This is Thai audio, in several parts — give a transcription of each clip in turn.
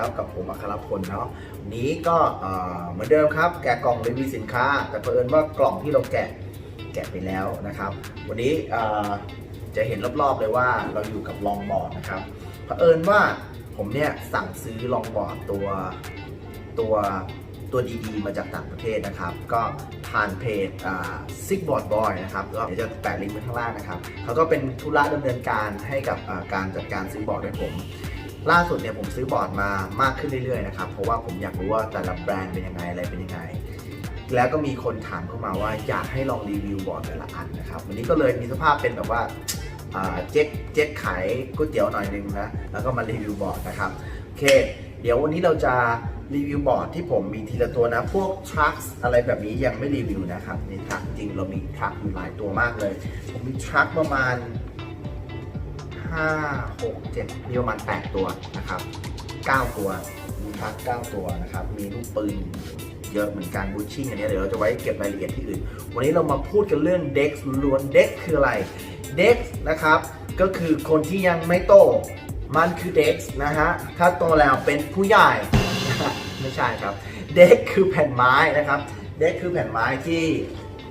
ครับกับผมอัครพลเนาะวันนี้ก็เหมือนเดิมครับ แกะกล่องรีวิวสินค้า แต่เผอิญว่ากล่องที่เราแกะแกะไปแล้วนะครับ วันนี้จะเห็นรอบๆเลยว่าเราอยู่กับลองบอร์ดนะครับเผอิญว่าผมเนี่ยสั่งซื้อลองบอร์ดตัวตัวตัวดีๆ มาจากต่างประเทศนะครับ ก็ผ่านเพจซิกบอร์ดบอยนะครับก็เดี๋ยวจะแปะลิงก์ไว้ข้างล่างนะครับเขาก็เป็นธุระดำเนินการให้กับการจัดการซื้อบอร์ดให้ผม ล่าสุดเนี่ยผมซื้อบอร์ดมามากขึ้นเรื่อยๆนะครับ เพราะว่าผมอยากรู้ว่าแต่ละแบรนด์เป็นยังไงอะไรเป็นยังไง แล้วก็มีคนถามเข้ามาว่าอยากให้ลองรีวิวบอร์ดแต่ละอันนะครับ วันนี้ก็เลยมีสภาพเป็นแบบว่าเจ๊กเจ๊กขายก๋วยเตี๋ยวหน่อยนึงนะ แล้วก็มารีวิวบอร์ดนะครับโอเค เดี๋ยววันนี้เราจะรีวิวบอร์ดที่ผมมีทีละตัวนะ พวกทรัคอะไรแบบนี้ยังไม่รีวิวนะครับนี่ทรัคจริงเรามีทรัคอยู่หลายตัวมากเลย ผมมีทรัคประมาณ 5 6 7 มีประมาณ 8 ตัวนะครับ 9 ตัว มีทรัค9ตัวนะครับ มีลูกปืนเยอะเหมือนกันบูชชิ่งอันนี้เดี๋ยวเราจะไว้เก็บรายละเอียดที่อื่น วันนี้เรามาพูดกันเรื่องเด็กล้วนเด็กคืออะไรเด็กนะครับ ก็คือคนที่ยังไม่โต มันคือเด็กนะฮะ ถ้าโตแล้วเป็นผู้ใหญ่ ไม่ใช่ครับ เด็กคือแผ่นไม้นะครับ เด็กคือแผ่นไม้ที่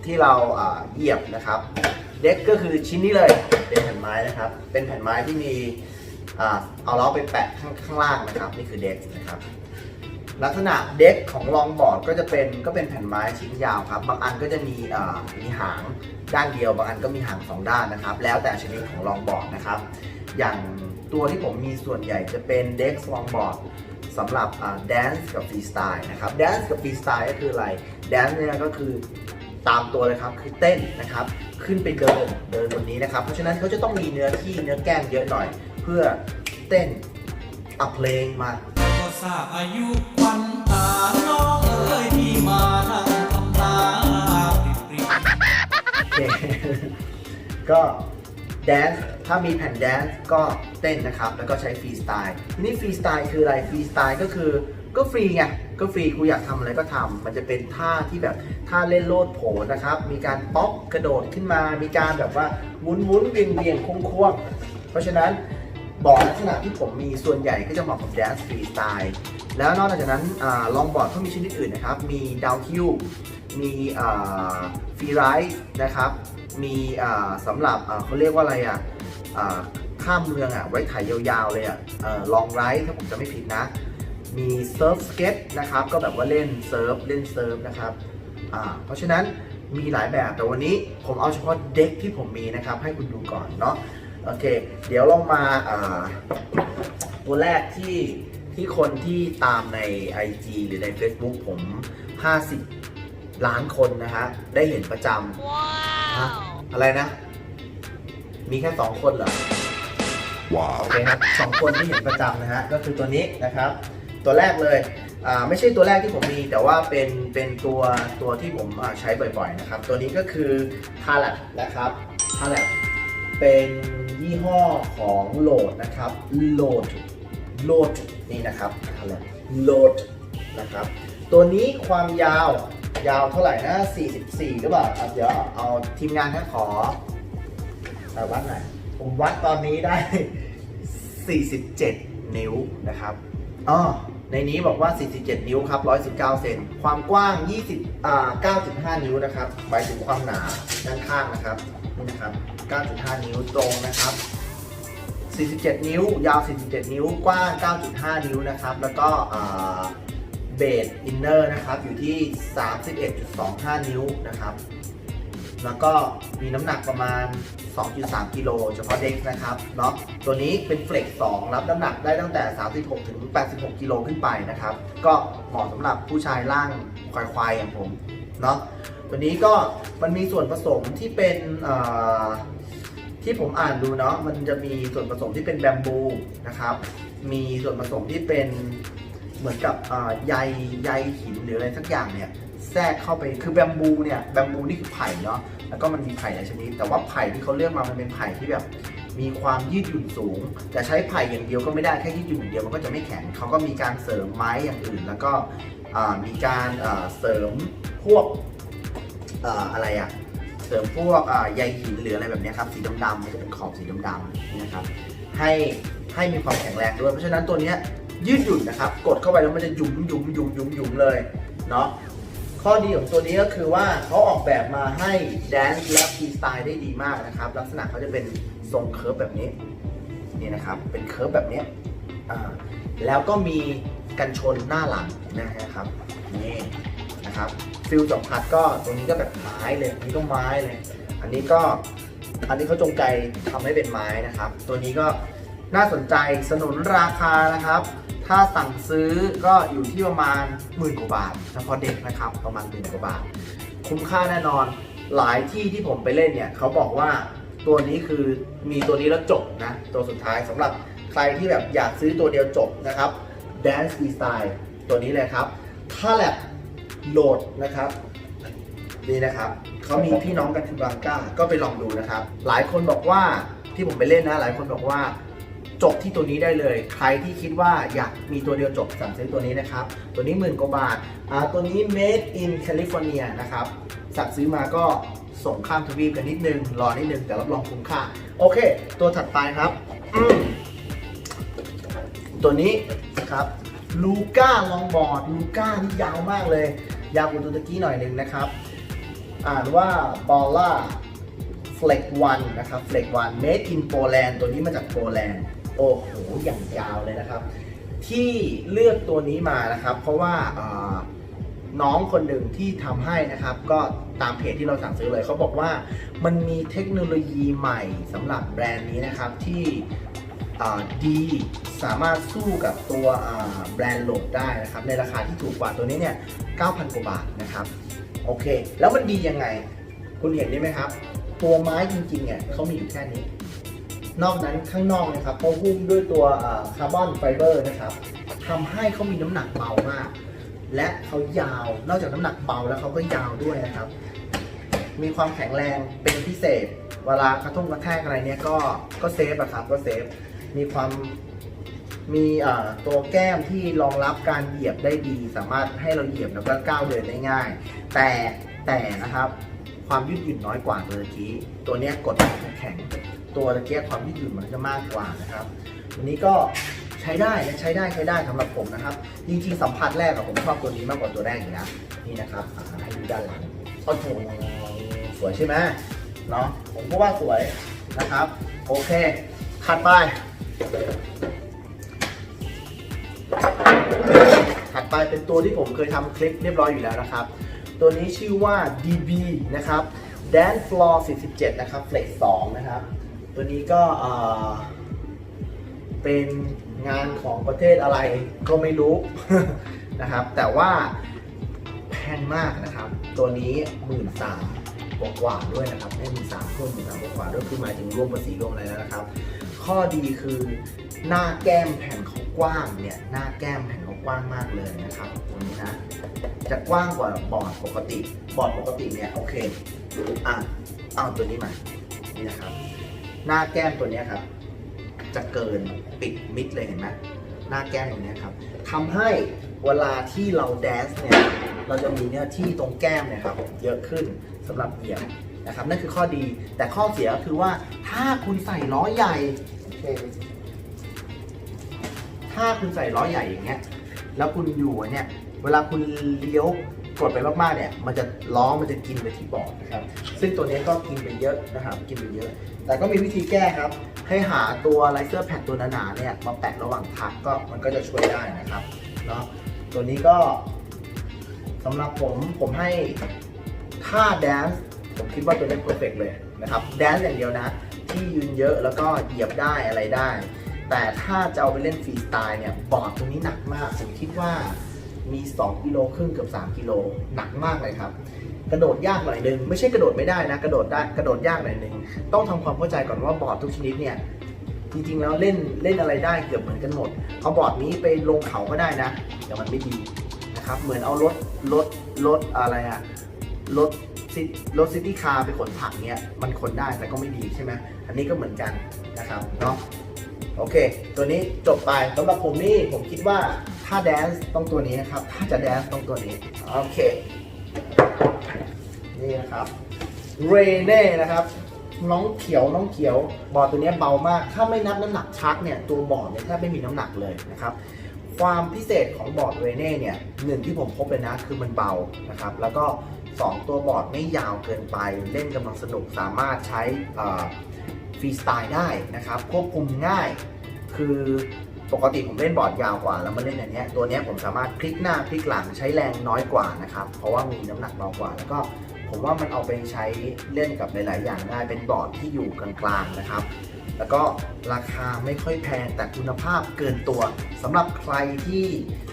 ที่เราอ่าเหยียบนะครับ เด็กก็คือชิ้นนี้เลยเป็นแผ่นไม้นะครับ เป็นแผ่นไม้ที่มีอเอาล้อไปแปะข้างข้างล่างนะครับ นี่คือเด็กนะครับ ลักษณะเด็กของลองบอร์ดก็จะเป็นก็เป็นแผ่นไม้ชิ้นยาวครับ บางอันก็จะมีมีหางด้านเดียว บางอันก็มีหางสองด้านนะครับ แล้วแต่ชนิดของลองบอร์ดนะครับ อย่างตัวที่ผมมีส่วนใหญ่จะเป็นเด็กลองบอร์ดสำหรับแดนซ์กับฟรีสไตล์นะครับแดนซ์กับฟรีสไตล์ก็คืออะไรแดนซ์เนี่ยก็คือ ตามตัวเลยครับคือเต้นนะครับ ขึ้นไปเดินเดินบนนี้นะครับ เพราะฉะนั้นเขาจะต้องมีเนื้อที่เนื้อแก้มเยอะหน่อย เพื่อเต้นอัพเพลงมาก็ทราบอายุควันตาน้องเอ๋ยที่มานั่งทำตาปริบโอเคก็แดนซ์ถ้ามีแผ่นแดนซ์ก็เต้นนะครับ แล้วก็ใช้ฟรีสไตล์ทีนี้ฟรีสไตล์คืออะไรฟรีสไตล์ก็คือก็ฟรีไง ก็ฟรีกูอยากทำอะไรก็ทำมันจะเป็นท่าที่แบบท่าเล่นโลดโผนนะครับ มีการป๊อปกระโดดขึ้นมา มีการแบบว่าหมุนหมุนเวียงเวียงคงควงเพราะฉะนั้นบอร์ดลักษณะที่ผมมีส่วนใหญ่ก็จะเหมาะกับแดนซ์ฟรีสไตล์แล้วนอกจากนั้นลองบอร์ดเขามีชนิดอื่นนะครับ มีดาวคิวมีฟรีไรส์นะครับ มีอ่าสำหรับเขาเรียกว่าอะไรอะอ่าข้ามเมืองอะไว้ถ่ายยาวๆเลยอะลองไรส์ถ้าผมจะไม่ผิดนะ มีเซิร์ฟสเก็ตนะครับ ก็แบบว่าเล่นเซิร์ฟเล่นเซิร์ฟนะครับอ่าเพราะฉะนั้นมีหลายแบบแต่วันนี้ผมเอาเฉพาะเด็กที่ผมมีนะครับ ให้คุณดูก่อนเนาะโอเค เดี๋ยวเรามาอ่าตัวแรกที่ที่คนที่ตามใน IG หรือใน Facebook ผม 50 ล้านคนนะฮะ ได้เห็นประจำฮะอะไรนะ มีแค่สองคนเหรอ ว้าว โอเคครับสองคนที่เห็นประจำนะฮะ ก็คือตัวนี้นะครับ ตัวแรกเลยอ่าไม่ใช่ตัวแรกที่ผมมีแต่ว่าเป็นเป็นตัวตัวที่ผมใช้บ่อยๆนะครับ ตัวนี้ก็คือ t a l a t นะครับ t a l a t เป็นยี่ห้อของโหลดนะครับโหลดโหลดนี่นะครับ t a l a t โหลดนะครับ ตัวนี้ความยาวยาวเท่าไหร่นะ 44 หรือเปล่าเดี๋ยวเอาทีมงานนะขอเอาวัดหน่อยผมวัดตอนนี้ได้ 47 นิ้วนะครับ อ๋อในนี้บอกว่า 47 นิ้วครับ 119 เซน ความกว้าง 20อ่า9.5 นิ้วนะครับ หมายถึงความหนาด้านข้างนะครับ นี่นะครับ 9.5 นิ้วตรงนะครับ 47 นิ้ว ยาว 47 นิ้ว กว้าง 9.5 นิ้วนะครับ แล้วก็อ่าเบสอินเนอร์นะครับ อยู่ที่ 31.25 นิ้วนะครับ แล้วก็มีน้ำหนักประมาณ 2.3 กิโลเฉพาะเด็กนะครับเนาะตัวนี้เป็นเฟล็ก2รับน้ำหนักได้ตั้งแต่ 36 ถึง 86 กิโลขึ้นไปนะครับ ก็เหมาะสำหรับผู้ชายร่างควายๆอย่างผมเนาะตัวนี้ก็มันมีส่วนผสมที่เป็นที่ผมอ่านดูเนาะมันจะมีส่วนผสมที่เป็นแบมบูนะครับ มีส่วนผสมที่เป็นเหมือนกับใยใยหินหรืออะไรสักอย่างเนี่ย แทรกเข้าไปคือแบมบูเนี่ยแบมบูนี่คือไผ่เนาะแล้วก็มันมีไผ่หลายชนิดแต่ว่าไผ่ที่เขาเลือกมามันเป็นไผ่ที่แบบ มีความยืดหยุ่นสูง แต่ใช้ไผ่อย่างเดียวก็ไม่ได้แค่ยืดหยุ่นอย่างเดียวมันก็จะไม่แข็งเขาก็มีการเสริมไม้อย่างอื่น แล้วก็มีการเสริมพวกออะไรอะเสริมพวกใยหินหรืออะไรแบบนี้ครับสีดำๆมันจะเป็นขอบสีดำๆนะครับให้ให้มีความแข็งแรงด้วยเพราะฉะนั้นตัวนี้ยืดหยุ่นนะครับ กดเข้าไปแล้วมันจะหยุมหยุมหยุมหยุมหยุมเลยเนาะ ข้อดีของตัวนี้ก็คือว่าเขาออกแบบมาให้แดนซ์และฟรีสไตล์ได้ดีมากนะครับ ลักษณะเขาจะเป็นทรงเคิร์ฟแบบนี้นี่นะครับ เป็นเคิร์ฟแบบนี้แล้วก็มีกันชนหน้าหลังนะครับนี่นะครับฟิลสัมผัสก็ตรงนี้ก็แบบไม้เลยอันนี้ก็ไม้เลย อันนี้ก็อันนี้เขาจงใจทำให้เป็นไม้นะครับ ตัวนี้ก็น่าสนใจสนุนราคานะครับ ถ้าสั่งซื้อก็อยู่ที่ประมาณหมื่นกว่าบาทเฉพาะเด็กนะครับประมาณหมื่นกว่าบาท คุ้มค่าแน่นอนหลายที่ที่ผมไปเล่นเนี่ยเขาบอกว่าตัวนี้คือมีตัวนี้แล้วจบนะ ตัวสุดท้ายสำหรับใครที่แบบอยากซื้อตัวเดียวจบนะครับ Dance Freestyle ตัวนี้เลยครับ ถ้าแลบโหลดนะครับนี่นะครับเขามีพี่น้องกันที่บางก้าก็ไปลองดูนะครับ หลายคนบอกว่าที่ผมไปเล่นนะ หลายคนบอกว่า จบที่ตัวนี้ได้เลย ใครที่คิดว่าอยากมีตัวเดียวจบสั่งซื้อตัวนี้นะครับ ตัวนี้หมื่นกว่าบาทอ่าตัวนี้ made in California นะครับ สั่งซื้อมาก็ส่งข้ามทวีปกันนิดนึง รอนิดนึง แต่รับรองคุ้มค่า โอเค ตัวถัดไปครับตัวนี้นะครับลูก้าลองบอร์ดลูก้านี่ยาวมากเลย ยาวกว่าตัวตะกี้หน่อยหนึงนะครับ อ่านว่า b a l l a Flex One นะครับ Flex One Made in Poland ตัวนี้มาจากโปแลนด์ โอ้โหอย่างยาวเลยนะครับ ที่เลือกตัวนี้มานะครับ เพราะว่าน้องคนหนึ่งที่ทำให้นะครับ ก็ตามเพจที่เราสั่งซื้อเลยเขาบอกว่ามันมีเทคโนโลยีใหม่สำหรับแบรนด์นี้นะครับที่ดีสามารถสู้กับตัวแบรนด์โหลดได้นะครับ ในราคาที่ถูกกว่าตัวนี้เนี่ย 9,000 กว่าบาทนะครับ โอเค แล้วมันดียังไง คุณเห็นได้ไหมครับ ตัวไม้จริงๆเนี่ยเขามีอยู่แค่นี้ นอกนั้นข้างนอกนะครับเขาหุ้มด้วยตัวคาร์บอนไฟเบอร์นะครับทำให้เขามีน้ำหนักเบามาก และเขายาว นอกจากน้ำหนักเบาแล้วเขาก็ยาวด้วยนะครับ มีความแข็งแรงเป็นพิเศษ เวลากระทุ่งกระแทกอะไรเนี้ยก็ก็เซฟอะครับก็เซฟ มีความมีตัวแก้มที่รองรับการเหยียบได้ดี สามารถให้เราเหยียบแล้วก็ก้าวเดินได้ง่าย แต่แต่นะครับ ความยืดหยุ่นน้อยกว่าตัวตะกี้ ตัวเนี้ยกดแข็ง ตัวตะเกี้ความยืดหยุ่นมันจะมากกว่านะครับตัวนี้ก็ใช้ได้นะใช้ได้ใช้ได้สำหรับผมนะครับ จริงๆสัมผัสแรกอะผมชอบตัวนี้มากกว่าตัวแรกอยู่นะนี่นะครับให้ดูด้านหลังโอ้โหสวยใช่ไหมเนาะผมก็ว่าสวยนะครับ โอเคถัดไปถัดไปเป็นตัวที่ผมเคยทำคลิปเรียบร้อยอยู่แล้วนะครับ ตัวนี้ชื่อว่า DB นะครับ Dance Floor 47 นะครับ Flex 2 นะครับ ตัวนี้ก็เป็นงานของประเทศอะไรก็ไม่รู้นะครับ แต่ว่าแพงมากนะครับ ตัวนี้หมื่นสามกว่าด้วยนะครับไม่หมื่นสามคนหมื่นสามกว่าด้วยคือหมายถึงรวมภาษีรวมอะไรแล้วนะครับ ข้อดีคือหน้าแก้มแผ่นเขากว้างเนี่ยหน้าแก้มแผ่นเขากว้างมากเลยนะครับตรงนี้นะจะกว้างกว่าบอร์ดปกติ บอร์ดปกติเนี่ยโอเคอะเอาตัวนี้มานี่นะครับ หน้าแก้มตัวนี้ครับ จะเกินปิดมิดเลยเห็นไหมหน้าแก้มตรงนี้ครับทำให้เวลาที่เราแดนซ์เนี่ย เราจะมีเนื้อที่ตรงแก้มเนี่ยครับเยอะขึ้นสำหรับเหยียบนะครับนั่นคือข้อดีแต่ข้อเสียก็คือว่าถ้าคุณใส่ล้อใหญ่ถ้าคุณใส่ล้อใหญ่อย่างเงี้ยแล้วคุณอยู่เนี่ย เวลาคุณเลี้ยว กดไปมากๆเนี่ยมันจะล้อมันจะกินไปที่บอร์ดนะครับซึ่งตัวนี้ก็กินไปเยอะนะครับกินไปเยอะ แต่ก็มีวิธีแก้ครับ ให้หาตัวไลเซอร์แผ่นตัวหนาๆเนี่ยมาแปะระหว่างทักก็มันก็จะช่วยได้นะครับเนาะตัวนี้ก็สำหรับผมผมให้ท่าแดนซ์ผมคิดว่าตัวนี้เพอร์เฟกเลยนะครับแดนซ์อย่างเดียวนะ ที่ยืนเยอะแล้วก็เหยียบได้อะไรได้ แต่ถ้าจะเอาไปเล่นฟรีสไตล์เนี่ยบอร์ดตัวนี้หนักมากผมคิดว่า มี 2 กิโลครึ่งเกือบ3กิโลหนักมากเลยครับ กระโดดยากหน่อยนึงไม่ใช่กระโดดไม่ได้นะ กระโดดได้กระโดดยากหน่อยนึงต้องทำความเข้าใจก่อนว่าบอร์ดทุกชนิดเนี่ยจริงๆแล้วเล่นเล่นอะไรได้เกือบเหมือนกันหมดเอาบอร์ดนี้ไปลงเขาก็ได้นะแต่มันไม่ดีนะครับเหมือนเอารถรถรถอะไรอะรถซิรถซิตี้คาร์ไปขนผักเนี่ยมันขนได้แต่ก็ไม่ดีใช่ไหมอันนี้ก็เหมือนกันนะครับเนาะโอเค ตัวนี้จบไปสำหรับผมนี่ผมคิดว่า ถ้าแดนซ์ต้องตัวนี้นะครับ ถ้าจะแดนซ์ต้องตัวนี้ โอเค นี่นะครับ เรเน่นะครับ น้องเขียวน้องเขียว บอร์ดตัวนี้เบามาก ถ้าไม่นับน้ำหนักชักเนี่ย ตัวบอร์ดเนี่ยแทบไม่มีน้ำหนักเลยนะครับ ความพิเศษของบอร์ดเรเน่เนี่ยหนึ่งที่ผมพบเลยนะ คือมันเบานะครับ แล้วก็ 2 ตัวบอร์ดไม่ยาวเกินไป เล่นกำลังสนุก สามารถใช้ฟรีสไตล์ได้นะครับ ควบคุมง่าย คือ ปกติผมเล่นบอร์ดยาวกว่าแล้วมาเล่นอย่างเนี้ตัวนี้ผมสามารถพลิกหน้าพลิกหลังใช้แรงน้อยกว่านะครับ เพราะว่ามีน้ำหนักเบากว่า แล้วก็ผมว่ามันเอาไปใช้เล่นกับหลาย ๆ อย่างได้เป็นบอร์ดที่อยู่กลาง ๆ นะครับ แล้วก็ราคาไม่ค่อยแพงแต่คุณภาพเกินตัวสำหรับใครที่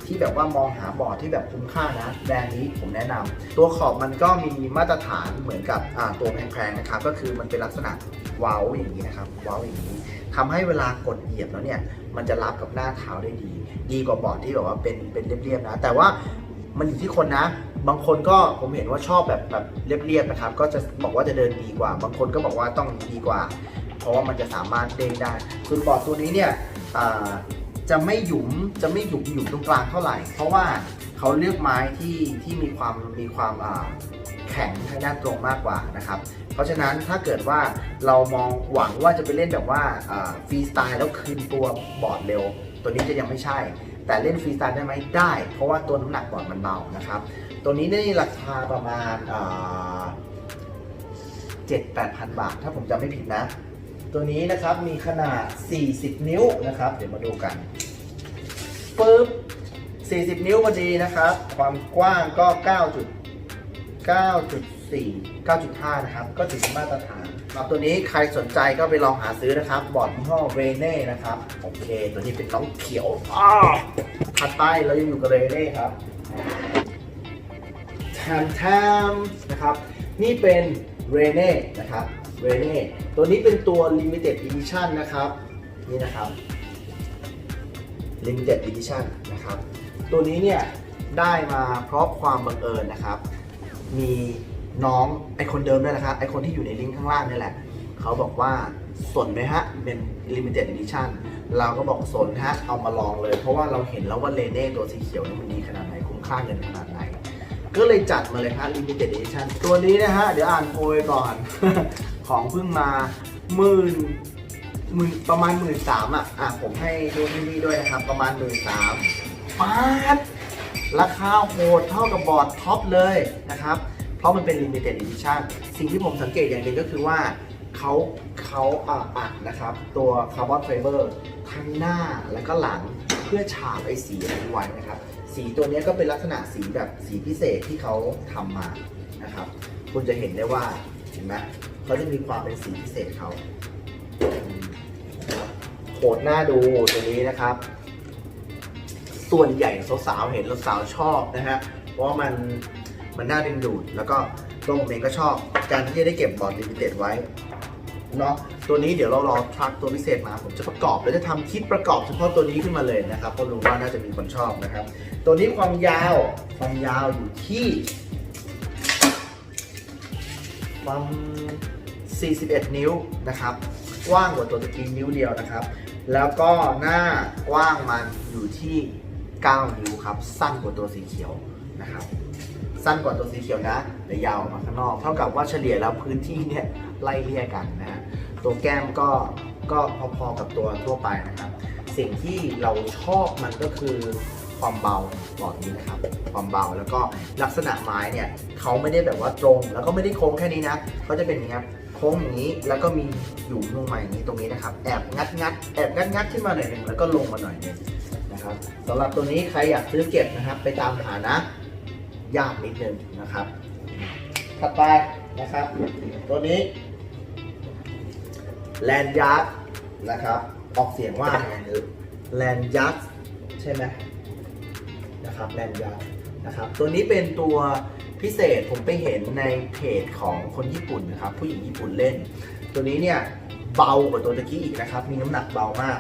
ที่แบบว่ามองหาบอร์ดที่แบบคุ้มค่านะแบรนด์นี้ผมแนะนำตัวขอบมันก็มีมาตรฐานเหมือนกับตัวแพง ๆ นะครับ ก็คือมันเป็นลักษณะเว้าอย่างนี้นะครับเว้าอย่างนี้ ทำให้เวลากดเหยียบแล้วเนี่ยมันจะรับกับหน้าเท้าได้ดี ดีกว่าบอร์ดที่แบบว่าเป็นเป็นเรียบๆนะ แต่ว่ามันอยู่ที่คนนะ บางคนก็ผมเห็นว่าชอบแบบแบบเรียบๆนะครับ ก็จะบอกว่าจะเดินดีกว่า บางคนก็บอกว่าต้องดีกว่า เพราะว่ามันจะสามารถเด้งได้ส่วนบอร์ดตัวนี้เนี่ยจะไม่หยุมจะไม่หยุมหยุมตรงกลางเท่าไหร่ เพราะว่าเขาเลือกไม้ที่ที่มีความมีความแข็งทางด้านตรงมากกว่านะครับ เพราะฉะนั้นถ้าเกิดว่าเรามองหวังว่าจะไปเล่นแบบว่าฟรีสไตล์แล้วคืนตัวบอร์ดเร็ว ตัวนี้จะยังไม่ใช่ แต่เล่นฟรีสไตล์ได้ไหมได้ เพราะว่าตัวน้ำหนักบอร์ดมันเบานะครับ ตัวนี้ได้ราคาประมาณเจ็ดแปดพันบาท ถ้าผมจำไม่ผิดนะ ตัวนี้นะครับมีขนาด 40 นิ้วนะครับ เดี๋ยวมาดูกันปึ๊บ40 นิ้วพอดีนะครับ ความกว้างก็ 9 4 9.5 นะครับ ก็ถือมาตรฐานสำหรับตัวนี้ใครสนใจก็ไปลองหาซื้อนะครับ บอร์ดยี่ห้อเรเน่นะครับ โอเค ตัวนี้เป็นน้องเขียวอ้าวถัดไปเรายังอยู่กับเรเน่ครับแทมแทมนะครับ นี่เป็นเรเน่นะครับเรเน่ตัวนี้เป็นตัว Limited Edition นะครับ นี่นะครับ Limited Edition นะครับ ตัวนี้เนี่ยได้มาเพราะความบังเอิญนะครับ มี น้องไอคนเดิมนั่นแหละครับไอคนที่อยู่ในลิงก์ข้างล่างนี่แหละ เขาบอกว่าสนไหมฮะเป็น Limited Edition เราก็บอกสนฮะเอามาลองเลย เพราะว่าเราเห็นแล้วว่าเรเน่ตัวสีเขียวนี่มันดีขนาดไหน คุ้มค่าเงินขนาดไหน ก็เลยจัดมาเลยครับ Limited Edition ตัวนี้นะฮะ เดี๋ยวอ่านโพยก่อน ของเพิ่งมาหมื่นหมื่นประมาณหมื่นสามอะอะผมให้ดูที่นี่ด้วยนะครับ ประมาณหมื่นสามปาดราคาโหดเท่ากับบอร์ดท็อปเลยนะครับ เพราะมันเป็น Limited Edition สิ่งที่ผมสังเกตอย่างหนึ่งก็คือว่าเขาเขาอัดนะครับ ตัวคาร์บอนไฟเบอร์ทั้งหน้าและก็หลังเพื่อฉาบไอ้สีอันนี้ไว้นะครับ สีตัวนี้ก็เป็นลักษณะสีแบบสีพิเศษที่เขาทำมานะครับ คุณจะเห็นได้ว่าเห็นไหมเขาจะมีความเป็นสีพิเศษเขาโหดหน้าดูตัวนี้นะครับ ส่วนใหญ่สาวๆเห็นแล้วสาวชอบนะฮะเพราะมัน มันน่าดึงดูด แล้วก็ตัวผมเองก็ชอบการที่จะได้เก็บบอร์ดลิมิเต็ดไว้เนาะตัวนี้เดี๋ยวเรารอทรัคตัวพิเศษมา ผมจะประกอบแล้วจะทำคลิปประกอบเฉพาะตัวนี้ขึ้นมาเลยนะครับเพราะรู้ว่าน่าจะมีคนชอบนะครับ ตัวนี้ความยาวความยาวอยู่ที่ประมาณ41 นิ้วนะครับกว้างกว่าตัวตะกี้นิ้วเดียวนะครับ แล้วก็หน้ากว้างมันอยู่ที่ 9 นิ้วครับ สั้นกว่าตัวสีเขียวนะครับ สั้นกว่าตัวสีเขียวนะแต่ยาวออกมาข้างนอก เท่ากับว่าเฉลี่ยแล้วพื้นที่เนี่ยไล่เลี่ยกันนะ ตัวแก้มก็ก็พอๆกับตัวทั่วไปนะครับ สิ่งที่เราชอบมันก็คือความเบาบอร์ดนี้นะครับ ความเบาแล้วก็ลักษณะไม้เนี่ยเขาไม่ได้แบบว่าตรง แล้วก็ไม่ได้โค้งแค่นี้นะเขาจะเป็นอย่างนี้ครับโค้งอย่างนี้แล้วก็มีอยู่ลงมาอย่างนี้ตรงนี้นะครับ แอบงัดงัดแอบงัดงัดขึ้นมาหน่อยหนึ่งแล้วก็ลงมาหน่อยหนึงนะครับสำหรับตัวนี้ใครอยากซื้อเก็บนะครับ ไปตามหานะ ยากนิดนึงนะครับ ถัดไปนะครับ ตัวนี้แลนยัร์ดนะครับ ออกเสียงว่าไงแลนยัร์ดใช่ไหมนะครับแลนยัร์ดนะครับตัวนี้เป็นตัวพิเศษผมไปเห็นในเพจของคนญี่ปุ่นนะครับ ผู้หญิงญี่ปุ่นเล่น ตัวนี้เนี่ยเบากว่าตัวตะกี้อีกนะครับ มีน้ำหนักเบามาก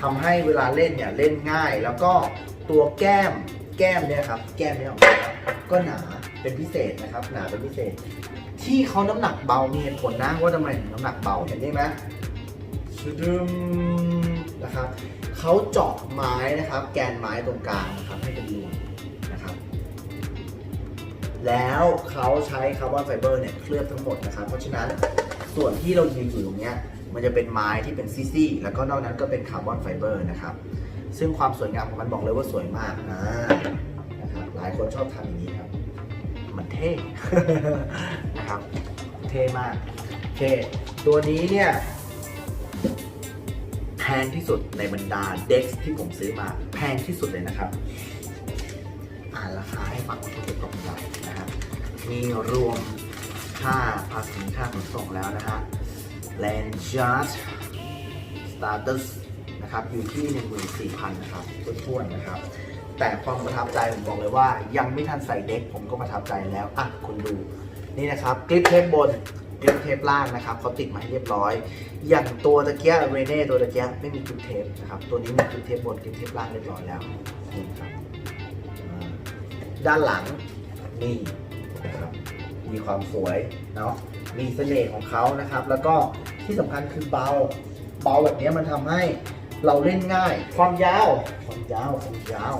ทำให้เวลาเล่นเนี่ยเล่นง่าย แล้วก็ตัวแก้ม แก้มเนี่ยครับ แก้มเนี่ยของเขาครับก็หนาเป็นพิเศษนะครับ หนาเป็นพิเศษ ที่เขาน้ำหนักเบามีเหตุผลนะว่าทำไมถึงน้ำหนักเบาเห็นได้ไหมชะดึมนะครับเขาเจาะไม้นะครับ แกนไม้ตรงกลางนะครับให้เป็นรูนะครับ แล้วเขาใช้คาร์บอนไฟเบอร์เนี่ยเคลือบทั้งหมดนะครับ เพราะฉะนั้นส่วนที่เรายืนอยู่ตรงเนี้ยมันจะเป็นไม้ที่เป็นซี่ๆแล้วก็นอกนั้นก็เป็นคาร์บอนไฟเบอร์นะครับ ซึ่งความสวยงามของมันบอกเลยว่าสวยมากนะนะครับหลายคนชอบทำอย่างนี้ครับ มันเท่นะครับ เท่มากโอเคตัวนี้เนี่ยแพงที่สุดในบรรดาเด็กที่ผมซื้อมาแพงที่สุดเลยนะครับ อ่านราคาให้ฟังว่าคุณจะตกใจนะครับมีรวมค่าภาษีค่าขนส่งแล้วนะฮะ Land Charge Status นะครับอยู่ที่14,000นะครับท้วนๆนะครับ แต่ความประทับใจผมบอกเลยว่า ยังไม่ทันใส่เด็กผมก็ประทับใจแล้วอะคุณดูนี่นะครับกริปเทปบนกริปเทปล่างนะครับเขาติดมาให้เรียบร้อย อย่างตัวตะเกียเรเน่ตัวตะเกียไม่มีกริปเทปนะครับตัวนี้มีกริปเทปบนกริปเทปล่างเรียบร้อยแล้วนี่ครับด้านหลังนี่นะครับมีความสวยเนาะมีเสน่ห์ของเขานะครับ แล้วก็ที่สำคัญคือเบาเบาแบบนี้มันทำให้ เราเล่นง่าย ความยาว ความยาว ความยาว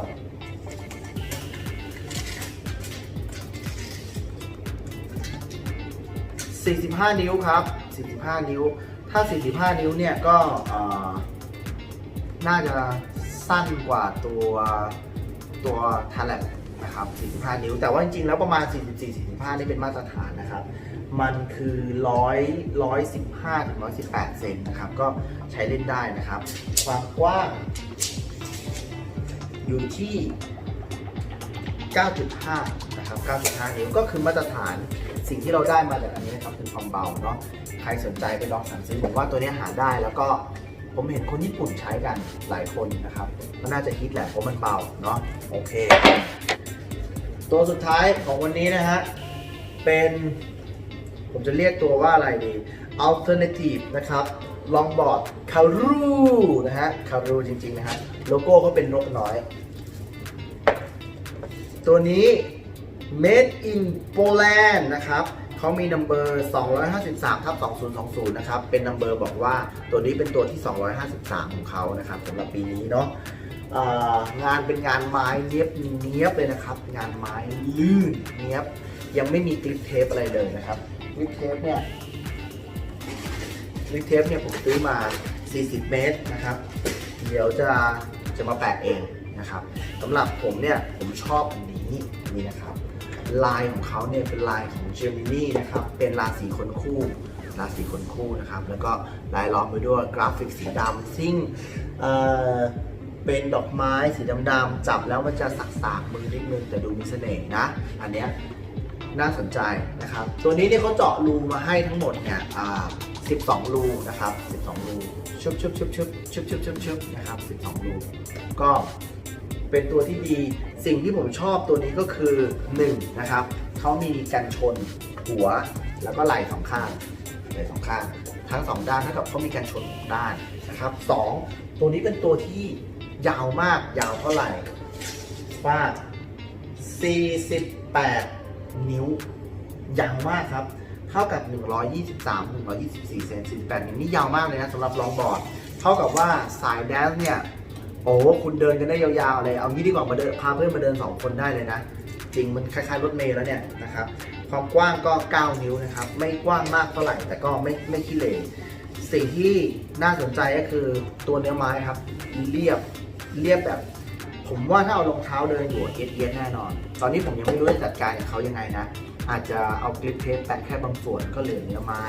45 นิ้วครับ 45 นิ้ว ถ้า 45 นิ้วเนี่ยก็เอ่อน่าจะสั้นกว่าตัวตัวทาแลบนะครับ 45 นิ้ว แต่ว่าจริงๆ แล้วประมาณ 44 45 นี่เป็นมาตรฐานนะครับ มันคือ100 115ถึง118เซนนะครับ ก็ใช้เล่นได้นะครับ ความกว้างอยู่ที่ 9.5 นะครับ 9.5 นิ้วก็คือมาตรฐานสิ่งที่เราได้มาจากอันนี้นะครับคือความเบาเนาะ ใครสนใจไปลองสั่งซื้อผมว่าตัวนี้หาได้แล้วก็ผมเห็นคนญี่ปุ่นใช้กันหลายคนนะครับ ก็น่าจะฮิตแหละเพราะมันเบาเนาะ โอเค ตัวสุดท้ายของวันนี้นะฮะ เป็น ผมจะเรียกตัวว่าอะไรดี alternative นะครับ longboard karu นะฮะ karu จริง ๆ นะฮะโลโก้เขาเป็นนกน้อย ตัวนี้ made in Poland นะครับเขามีนัมเบอร์253ทับ2020 นะครับ เป็นนัมเบอร์บอกว่าตัวนี้เป็นตัวที่ 253 ของเขานะครับสำหรับปีนี้เนาะงานเป็นงานไม้เนียบเนียบเลยนะครับ งานไม้ลื่นเนียบยังไม่มีกริปเทปอะไรเลยนะครับ กริปเทปเนี่ยกริปเทปเนี่ยผมซื้อมา 40 เมตรนะครับ เดี๋ยวจะจะมาแปะเองนะครับสำหรับผมเนี่ยผมชอบอันนี้นี่นะครับ ลายของเขาเนี่ยเป็นลายของเจมินี่นะครับ เป็นราศีคนคู่ราศีคนคู่นะครับ แล้วก็ลายล้อมไปด้วยกราฟิกสีดำซึ่งเอ่อเป็นดอกไม้สีดำๆจับแล้วมันจะสักๆมือนิดนึงแต่ดูมีเสน่ห์นะ อันเนี้ย น่าสนใจนะครับ ตัวนี้เนี่ยเขาเจาะรูมาให้ทั้งหมดเนี่ยอ่า12 รูนะครับ 12 รูชุบชุบชุบชุบชุบชุบชุบชุบนะครับ 12 รู ก็เป็นตัวที่ดี สิ่งที่ผมชอบตัวนี้ก็คือ 1 นะครับ เขามีกันชนหัวแล้วก็ไหล่สองข้างไหล่สองข้าง ทั้งสองด้านเท่ากับเขามีกันชนหกด้านนะครับสองตัวนี้เป็นตัวที่ยาวมาก ยาวเท่าไหร่ว่า48 นิ้ว ยาวมากครับ เท่ากับ 123 124 เซน48นิ้วนี่ยาวมากเลยนะสำหรับลองบอร์ด เท่ากับว่าสายแดนซ์เนี่ย โอ้คุณเดินกันได้ยาวๆเลย เอางี้ดีกว่ามาเดินพาเพื่อนมาเดิน 2 คนได้เลยนะ จริงมันคล้ายๆรถเมล์แล้วเนี่ยนะครับความกว้างก็ 9 นิ้วนะครับ ไม่กว้างมากเท่าไหร่แต่ก็ไม่ไม่ขี้เหร่สิ่งที่น่าสนใจก็คือตัวเนื้อไม้ครับ เรียบเรียบแบบ ผมว่าถ้าเอารองเท้าเดินอยู่เอียดเอียดแน่นอน ตอนนี้ผมยังไม่รู้จะจัดการกับเขายังไงนะ อาจจะเอากริปเทปแปะแค่บางส่วนก็เหลือเนื้อไม้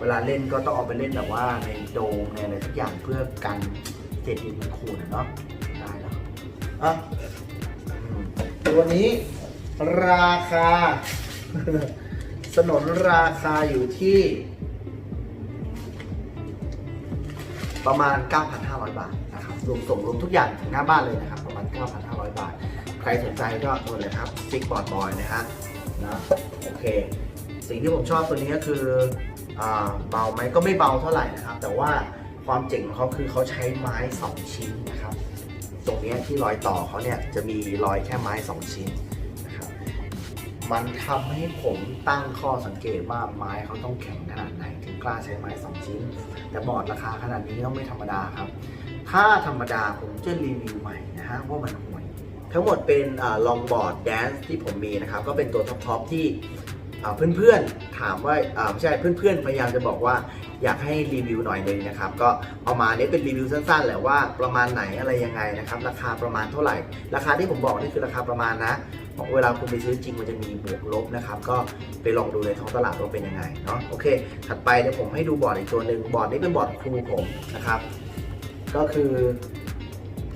เวลาเล่นก็ต้องเอาไปเล่นแบบว่าในโดมในอะไรทุกอย่างเพื่อกันเศษดินมันขูดเนาะ ได้แล้วอะตัวนี้ราคา สนนราคาอยู่ที่ ประมาณ 9,500 บาท นะครับรวมส่งรวมทุกอย่างถึงหน้าบ้านเลยนะครับประมาณ 9,500 บาท ใครสนใจก็โน่นเลยครับฟิกบอร์ดบอยนะฮะนะโอเค สิ่งที่ผมชอบตัวนี้ก็คืออเบาไหมก็ไม่เบาเท่าไหร่นะครับ แต่ว่าความเจ๋งของเขาคือเขาใช้ไม้ 2 ชิ้นนะครับ ตรงนี้ที่รอยต่อเขาเนี่ยจะมีรอยแค่ไม้ 2 ชิ้นนะครับมันทำให้ผมตั้งข้อสังเกตว่าไม้เขาต้องแข็งขนาดไหนถึงกล้าใช้ไม้ 2 ชิ้น แต่บอร์ดราคาขนาดนี้ต้องไม่ธรรมดาครับ ถ้าธรรมดาผมจะรีวิวใหม่นะฮะว่ามันห่วย ทั้งหมดเป็นลองบอร์ดแดนซ์ที่ผมมีนะครับ ก็เป็นตัวท็อปๆที่เพื่อนๆถามว่าไม่ใช่เพื่อนๆพยายามจะบอกว่าอยากให้รีวิวหน่อยนึงนะครับ ก็เอามาเนี้เป็นรีวิวสั้นๆแหละว่าประมาณไหนอะไรยังไงนะครับ ราคาประมาณเท่าไหร่ ราคาที่ผมบอกนี่คือราคาประมาณนะบอกเวลาคุณไปซื้อจริงมันจะมีบวกลบนะครับ ก็ไปลองดูในท้องตลาดว่าเป็นยังไงเนาะโอเค ถัดไปเดี๋ยวผมให้ดูบอร์ดอีกตัวหนึ่งบอร์ดนี้เป็นบอร์ดครูผมนะครับ ก็คือ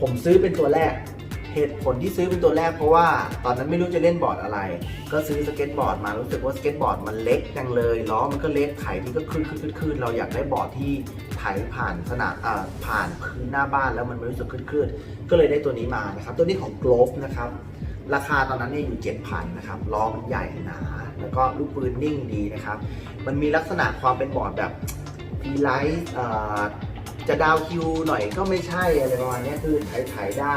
ผมซื้อเป็นตัวแรก เหตุผลที่ซื้อเป็นตัวแรกเพราะว่า ตอนนั้นไม่รู้จะเล่นบอร์ดอะไร ก็ซื้อสเก็ตบอร์ดมารู้สึกว่าสเก็ตบอร์ดมันเล็กจังเลยล้อมันก็เล็กไถที่ก็ขึ้นขึ้นขึ้นขึ้นเราอยากได้บอร์ดที่ไถผ่านสนามอ่าผ่านพื้นหน้าบ้านแล้วมันไม่รู้สึกขึ้นขึ้นก็เลยได้ตัวนี้มานะครับ ตัวนี้ของ Grove นะครับราคาตอนนั้นเนี่ยอยู่ 7,000 นะครับ ล้อมันใหญ่หนา แล้วก็ลูกปืนนิ่งดีนะครับ มันมีลักษณะความเป็นบอร์ดแบบพีไลท์ จะดาวคิวหน่อยก็ไม่ใช่อะไรประมาณนี้คือไถๆได้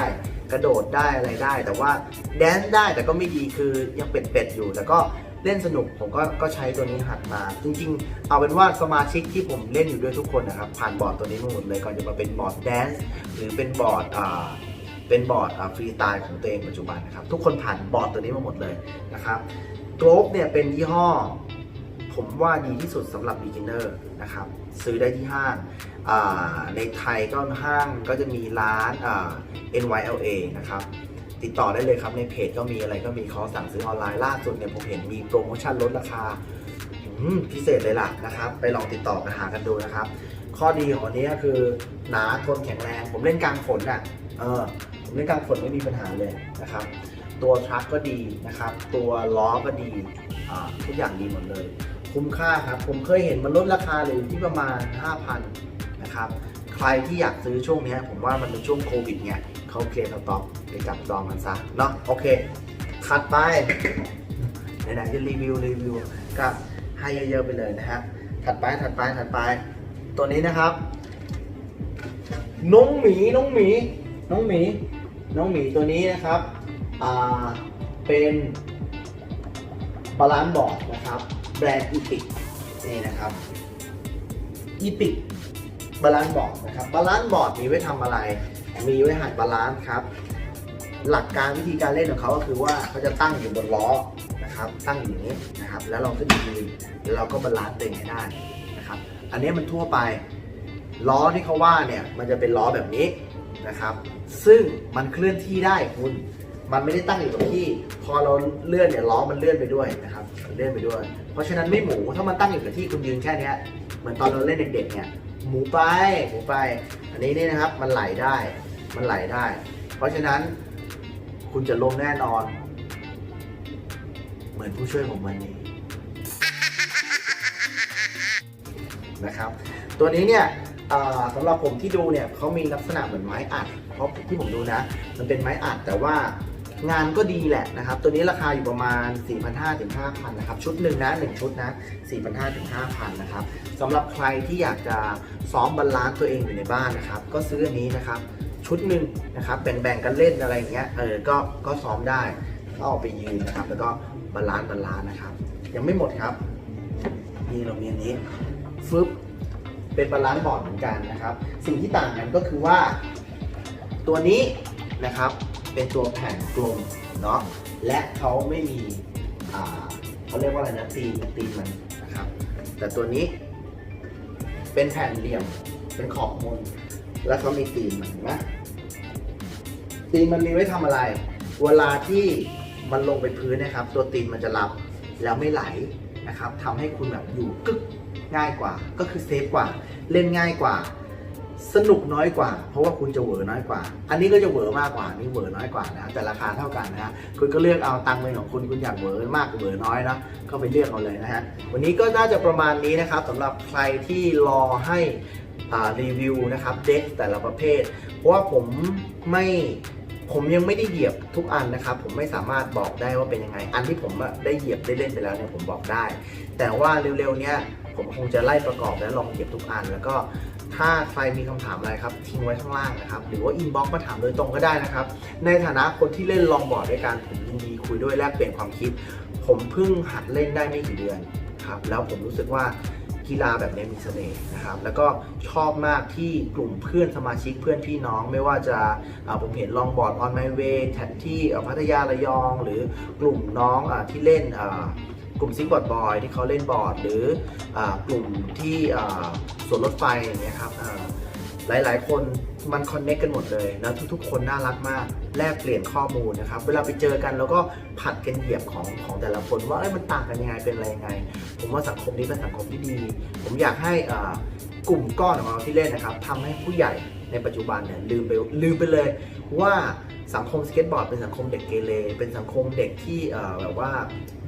กระโดดได้อะไรได้ แต่ว่าแดนซ์ได้แต่ก็ไม่ดีคือยังเป็ดๆอยู่แต่ก็เล่นสนุกผมก็ก็ใช้ตัวนี้หัดมา จริงๆ เอาเป็นว่าสมาชิกที่ผมเล่นอยู่ด้วยทุกคนนะครับ ผ่านบอร์ดตัวนี้มาหมดเลยก่อนจะมาเป็นบอร์ดแดนซ์หรือเป็นบอร์ดอ่าเป็นบอร์ดฟรีสไตล์ของตัวเองปัจจุบันนะครับทุกคนผ่านบอร์ดตัวนี้มาหมดเลยนะครับโกลบเนี่ยเป็นยี่ห้อ ผมว่าดีที่สุดสำหรับ beginner นะครับซื้อได้ที่ห้าง ในไทยก็ห้างก็จะมีร้าน NYLA นะครับติดต่อได้เลยครับในเพจก็มีอะไรก็มีเขาสั่งซื้อออนไลน์ล่าสุดเนี่ยผมเห็นมีโปรโมชั่นลดราคาพิเศษเลยล่ะนะครับ ไปลองติดต่อกันหากันดูนะครับ ข้อดีของอันนี้ก็คือหนาทนแข็งแรง ผมเล่นกลางฝนอะเออผมเล่นกลางฝนไม่มีปัญหาเลยนะครับ ตัวทรัคก็ดีนะครับ ตัวล้อก็ดีทุกอย่างดีหมดเลย คุ้มค่าครับ ผมเคยเห็นมันลดราคาเลยที่ประมาณ 5,000 นะครับ ใครที่อยากซื้อช่วงนี้ผมว่ามันเป็นช่วงโควิดไงเขาเคลียร์สต็อกไปจับจองกันซะเนาะโอเคถัดไปไหนๆจะรีวิวรีวิวก็ให้เยอะๆไปเลยนะฮะถัดไปถัดไปถัดไป ตัวนี้นะครับ น้องหมีน้องหมีน้องหมีน้องหมีตัวนี้นะครับอ่าเป็นบาลานซ์บอร์ดนะครับ แบรนด์อีพิกนี่นะครับอีพิก บาลานซ์บอร์ดนะครับบาลานซ์บอร์ดมีไว้ทำอะไร มีไว้หัดบาลานซ์ครับ หลักการวิธีการเล่นของเขาก็คือว่าเขาจะตั้งอยู่บนล้อนะครับ ตั้งอยู่างนี้นะครับ แล้วเราก็ยืนแล้วเราก็บาลานซ์ตัวเองให้ได้นะครับ อันนี้มันทั่วไปล้อที่เขาว่าเนี่ยมันจะเป็นล้อแบบนี้นะครับ ซึ่งมันเคลื่อนที่ได้คุณ มันไม่ได้ตั้งอยู่กับที่ พอเราเลื่อนเนี่ยล้อมันเลื่อนไปด้วยนะครับเลื่อนไปด้วย เพราะฉะนั้นไม่หมูถ้ามันตั้งอยู่กับที่คุณยืนแค่นี้เหมือนตอนเราเล่นเด็กๆเนี่ย หมูไปหมูไป อันนี้นี่นะครับมันไหลได้ มันไหลได้ เพราะฉะนั้นคุณจะลงแน่นอน เหมือนผู้ช่วยผมวันนี้นะครับ ตัวนี้เนี่ยอ่าสำหรับผมที่ดูเนี่ยเขามีลักษณะเหมือนไม้อัด เพราะที่ผมดูนะ มันเป็นไม้อัดแต่ว่างานก็ดีแหละนะครับ ตัวนี้ราคาอยู่ประมาณ 4,500 ถึง 5,000 นะครับ ชุดหนึ่งนะ 1 ชุดนะ 4,500 ถึง 5,000 นะครับ สำหรับใครที่อยากจะซ้อมบาลานซ์ตัวเองอยู่ในบ้านนะครับ ก็ซื้ออันนี้นะครับ ชุดหนึ่งนะครับแบ่งๆกันเล่นอะไรอย่างเงี้ยเออก็ก็ซ้อมได้ก็เอาไปยืนนะครับ แล้วก็บาลานซ์บาลานซ์นะครับ ยังไม่หมดครับนี่เรามีอันนี้ฟึบเป็นบาลานซ์บอร์ดเหมือนกันนะครับ สิ่งที่ต่างกันก็คือว่า ตัวนี้นะครับเป็นตัวแผ่นกลมเนาะและเขาไม่มีเขาเรียกว่าอะไรนะตีนตีนมันนะครับ แต่ตัวนี้ เป็นแผ่นเหลี่ยม เป็นขอบมน แล้วเขามีตีนมันเห็นไหมตีนมันมีไว้ทำอะไร เวลาที่มันลงไปพื้นนะครับ ตัวตีนมันจะรับแล้วไม่ไหลนะครับทำให้คุณแบบอยู่กึกง่ายกว่า ก็คือเซฟกว่า เล่นง่ายกว่า สนุกน้อยกว่า เพราะว่าคุณจะเหวอน้อยกว่า อันนี้ก็จะเหวอมากกว่านี่เหวอน้อยกว่านะแต่ราคาเท่ากันนะฮะคุณก็เลือกเอาตังค์เป็นของคุณคุณอยากเหวอมากเหวอน้อยนะก็ไปเลือกเอาเลยนะฮะวันนี้ก็น่าจะประมาณนี้นะครับสำหรับใครที่รอให้อ่ารีวิวนะครับเด็กแต่ละประเภท เพราะว่าผมไม่ผมยังไม่ได้เหยียบทุกอันนะครับ ผมไม่สามารถบอกได้ว่าเป็นยังไง อันที่ผมอะได้เหยียบได้เล่นไปแล้วเนี่ยผมบอกได้ แต่ว่าเร็วๆเนี้ย ผมคงจะไล่ประกอบและลองเหยียบทุกอัน แล้วก็ถ้าใครมีคำถามอะไรครับทิ้งไว้ข้างล่างนะครับ หรือว่าอินบ็อกซ์มาถามโดยตรงก็ได้นะครับ ในฐานะคนที่เล่นลองบอร์ดด้วยกันผมยินดีคุยด้วยแลกเปลี่ยนความคิด ผมเพิ่งหัดเล่นได้ไม่กี่เดือนครับแล้วผมรู้สึกว่ากีฬาแบบนี้มีเสน่ห์นะครับ แล้วก็ชอบมากที่กลุ่มเพื่อนสมาชิกเพื่อนพี่น้อง ไม่ว่าจะาผมเห็นลองบอร์ดออนไมเวแท็ที่พัทยาระยอง หรือกลุ่มน้องอที่เล่นอ กลุ่มซิงบอร์ดบอยที่เขาเล่นบอร์ด หรืออกลุ่มที่สวนรถไฟอย่างเงี้ยครับอ่าหลายๆ คนมันคอนเน็กกันหมดเลยแล้วทุกๆ คนน่ารักมากแลกเปลี่ยนข้อมูลนะครับ เวลาไปเจอกันแล้วก็ผัดกันเหยียบของของแต่ละคนว่ามันต่างกันยังไงเป็นอะไรยังไง ผมว่าสังคมนี้เป็นสังคมที่ดี ผมอยากให้กลุ่มก้อนของเราที่เล่นนะครับทำให้ผู้ใหญ่ ในปัจจุบันเนี่ยลืมไปลืมไปเลยว่าสังคมสเก็ตบอร์ดเป็นสังคมเด็กเกเรเป็นสังคมเด็กที่แบบว่า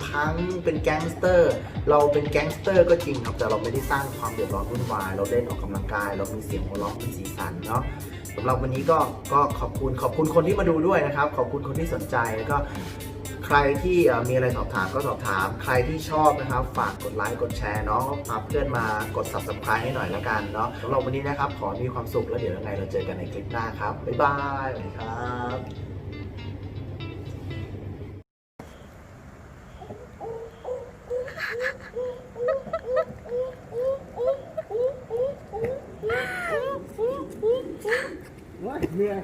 พังเป็นแก๊งสเตอร์ เราเป็นแก๊งสเตอร์ก็จริงครับแต่เราไม่ได้สร้างความเดือดร้อนวุ่นวาย เราเล่นออกกำลังกาย เรามีเสียงหัวเราะมีสีสันเนาะสำหรับวันนี้ก็ก็ขอบคุณขอบคุณคนที่มาดูด้วยนะครับ ขอบคุณคนที่สนใจแล้วก็ ใครที่มีอะไรสอบถามก็สอบถาม ใครที่ชอบนะครับ ฝากกดไลค์กดแชร์เนาะพาเพื่อนมากด subscribe ให้หน่อยละกันเนาะสำหรับวันนี้นะครับ ขอมีความสุขแล้วเดี๋ยวยังไงเราเจอกันในคลิปหน้าครับ บ๊ายบายสวัสดีครับเมีย